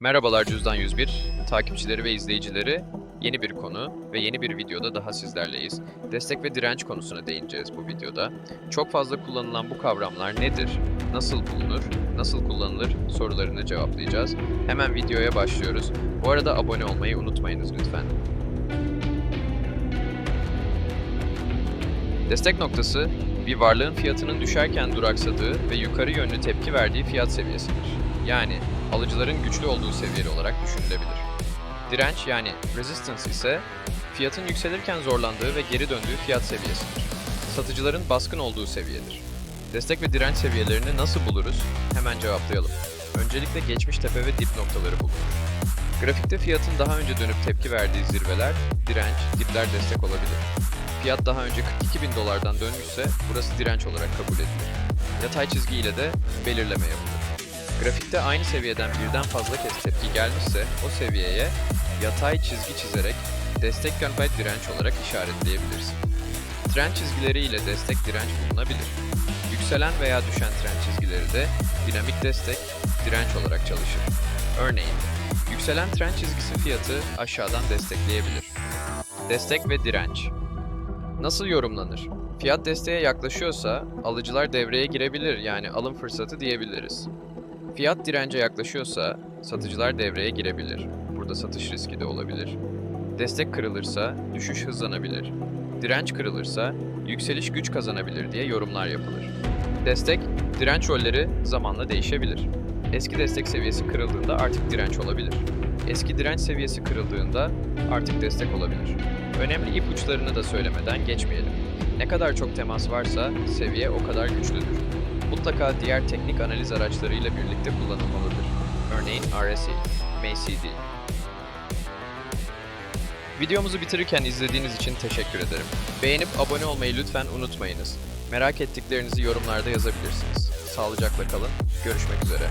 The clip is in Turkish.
Merhabalar Cüzdan 101, takipçileri ve izleyicileri. Yeni bir konu ve yeni bir videoda daha sizlerleyiz. Destek ve direnç konusuna değineceğiz bu videoda. Çok fazla kullanılan bu kavramlar nedir, nasıl bulunur, nasıl kullanılır sorularını cevaplayacağız. Hemen videoya başlıyoruz. Bu arada abone olmayı unutmayınız lütfen. Destek noktası, bir varlığın fiyatının düşerken duraksadığı ve yukarı yönlü tepki verdiği fiyat seviyesidir. Yani alıcıların güçlü olduğu seviye olarak düşünülebilir. Direnç yani resistance ise fiyatın yükselirken zorlandığı ve geri döndüğü fiyat seviyesidir. Satıcıların baskın olduğu seviyedir. Destek ve direnç seviyelerini nasıl buluruz? Hemen cevaplayalım. Öncelikle geçmiş tepe ve dip noktaları bulunur. Grafikte fiyatın daha önce dönüp tepki verdiği zirveler, direnç, dipler destek olabilir. Fiyat daha önce 42 bin dolardan dönmüşse burası direnç olarak kabul edilir. Yatay çizgi ile de belirleme yapılır. Grafikte aynı seviyeden birden fazla kez tepki gelmişse o seviyeye yatay çizgi çizerek destek ve direnç olarak işaretleyebilirsin. Trend çizgileri ile destek direnç bulunabilir. Yükselen veya düşen trend çizgileri de dinamik destek, direnç olarak çalışır. Örneğin, yükselen trend çizgisi fiyatı aşağıdan destekleyebilir. Destek ve direnç Nasıl yorumlanır? Fiyat desteğe yaklaşıyorsa alıcılar devreye girebilir yani alım fırsatı diyebiliriz. Fiyat dirence yaklaşıyorsa satıcılar devreye girebilir. Burada satış riski de olabilir. Destek kırılırsa düşüş hızlanabilir. Direnç kırılırsa yükseliş güç kazanabilir diye yorumlar yapılır. Destek, direnç rolleri zamanla değişebilir. Eski destek seviyesi kırıldığında artık direnç olabilir. Eski direnç seviyesi kırıldığında artık destek olabilir. Önemli ipuçlarını da söylemeden geçmeyelim. Ne kadar çok temas varsa seviye o kadar güçlüdür. Mutlaka diğer teknik analiz araçlarıyla birlikte kullanılmalıdır. Örneğin RSI, MACD. Videomuzu bitirirken izlediğiniz için teşekkür ederim. Beğenip abone olmayı lütfen unutmayınız. Merak ettiklerinizi yorumlarda yazabilirsiniz. Sağlıcakla kalın, görüşmek üzere.